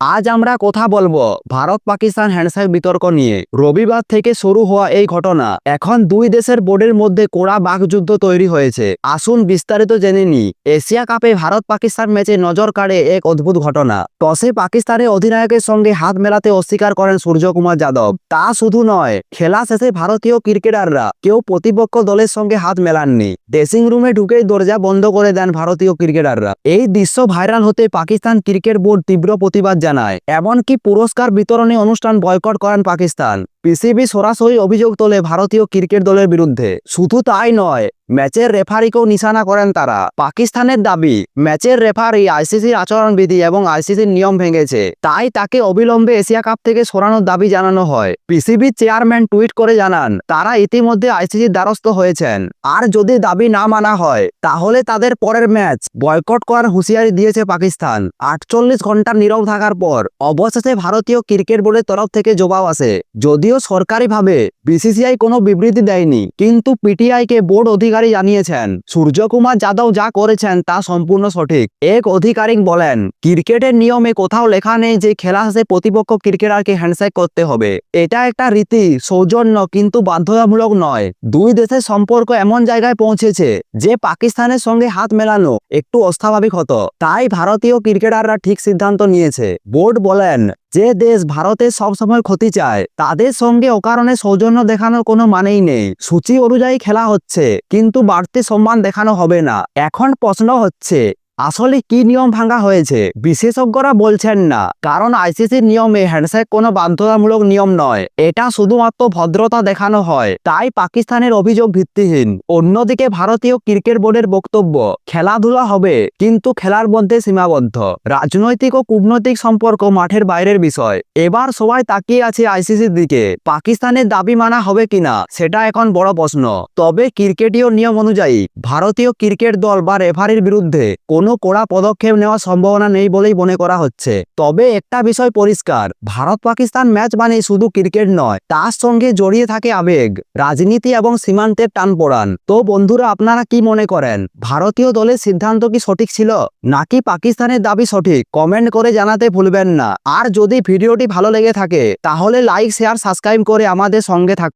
আজ আমরা কথা বলব ভারত পাকিস্তান হ্যান্ডশেক বিতর্ক নিয়ে। রবিবার থেকে শুরু হওয়া এই ঘটনা, এখন দুই দেশের বোর্ডের মধ্যে কোড়া বাকযুদ্ধ তৈরি হয়েছে। আসুন বিস্তারিত জেনে নি এশিয়া কাপে ভারত পাকিস্তান ম্যাচে নজর কাড়ে এক অদ্ভুত ঘটনা। টসে পাকিস্তানের অধিনায়কের সঙ্গে হাত মেলাতে অস্বীকার করেন সূর্যকুমার যাদব। তা শুধু নয়, খেলা শেষে ভারতীয় ক্রিকেটাররা কেউ প্রতিপক্ষ দলের সঙ্গে হাত মেলাননি। ড্রেসিং রুমে ঢুকেই দরজা বন্ধ করে দেন ভারতীয় ক্রিকেটাররা। এই দৃশ্য ভাইরাল হতে পাকিস্তান ক্রিকেট বোর্ড তীব্র প্রতিবাদ জানায় এমনকি পুরস্কার বিতরণী অনুষ্ঠান বয়কট করেন পাকিস্তান। পিসিবি সরাসরি অভিযোগ তোলে ভারতীয় ক্রিকেট দলের বিরুদ্ধে। শুধু তাই নয়, ম্যাচের রেফারিকেও নিশানা করেন তারা। পাকিস্তানের দাবি, ম্যাচের রেফারি আইসিসির আচরণবিধি এবং আইসিসির নিয়ম ভেঙেছে। তাই তাকে অবিলম্বে এশিয়া কাপ থেকে সরানোর দাবি জানানো হয়। পিসিবির চেয়ারম্যান টুইট করে জানান, তারা ইতিমধ্যে আইসিসির দ্বারস্থ হয়েছেন। আর যদি দাবি না মানা হয়, তাহলে তাদের পরের ম্যাচ বয়কট করার হুঁশিয়ারি দিয়েছে পাকিস্তান। আটচল্লিশ ঘণ্টা নীরব থাকার পর, অবশেষে ভারতীয় ক্রিকেট বোর্ডের তরফ থেকে জবাব আসে। যদিও সরকারিভাবে বিসিসিআই কোনো বিবৃতি দেয়নি, কিন্তু পিটিআইকে বোর্ড অধিকারী জানিয়েছেন। সূর্যকুমার যাদব যা করেছেন তা সম্পূর্ণ সঠিক। এক আধিকারিক বলেন, ক্রিকেটের নিয়মে কোথাও লেখা নেই যে খেলা শেষে প্রতিপক্ষ ক্রিকেটারকে হ্যান্ডশেক করতে হবে। এটা একটা রীতি, সৌজন্য, কিন্তু বাধ্যতামূলক নয়। দুই দেশের সম্পর্ক এমন জায়গায় পৌঁছেছে যে পাকিস্তানের সঙ্গে হাত মেলানো একটু অস্বাভাবিক হতো। তাই ভারতীয় ক্রিকেটাররা ঠিক সিদ্ধান্ত নিয়েছে। বোর্ড বলেন যে দেশ ভারতের সবসময় ক্ষতি চায়, তাদের সঙ্গে অকারণে সৌজন্য দেখানোর কোনো মানেই নেই। সূচি অনুযায়ী খেলা হচ্ছে, কিন্তু বাড়তি সম্মান দেখানো হবে না। এখন প্রশ্ন হচ্ছে আসলে কি নিয়ম ভাঙা হয়েছে? বিশেষজ্ঞরা বলছেন না, কারণ আইসিসির নিয়মে হ্যান্ডশেক কোনো বাধ্যতামূলক নিয়ম নয়। এটা শুধুমাত্র ভদ্রতা দেখানো হয়। তাই পাকিস্তানের অভিযোগ ভিত্তিহীন। অন্যদিকে ভারতীয় ক্রিকেট বোর্ডের বক্তব্য, খেলাধুলা হবে, কিন্তু খেলার মধ্যে সীমাবদ্ধ। রাজনৈতিক ও কূটনৈতিক সম্পর্ক মাঠের বাইরের বিষয়। এবার সবাই তাকিয়ে আছে আইসিসির দিকে। পাকিস্তানের দাবি মানা হবে কিনা, সেটা এখন বড় প্রশ্ন। তবে ক্রিকেটীয় নিয়ম অনুযায়ী, ভারতীয় ক্রিকেট দল বা রেফারির বিরুদ্ধে কোনো কড়া পদক্ষেপ নেওয়ার সম্ভাবনা নেই বলেই মনে করা হচ্ছে। তবে একটা বিষয় পরিষ্কার ভারত পাকিস্তান ম্যাচ মানে শুধু ক্রিকেট নয়, তার সঙ্গে জড়িয়ে থাকে আবেগ, রাজনীতি এবং সীমান্তের টান পড়ান তো বন্ধুরা, আপনারা কি মনে করেন, ভারতীয় দলের সিদ্ধান্ত কি সঠিক ছিল, নাকি পাকিস্তানের দাবি সঠিক? কমেন্ট করে জানাতে ভুলবেন না। আর যদি ভিডিওটি ভালো লেগে থাকে, তাহলে লাইক, শেয়ার, সাবস্ক্রাইব করে আমাদের সঙ্গে থাক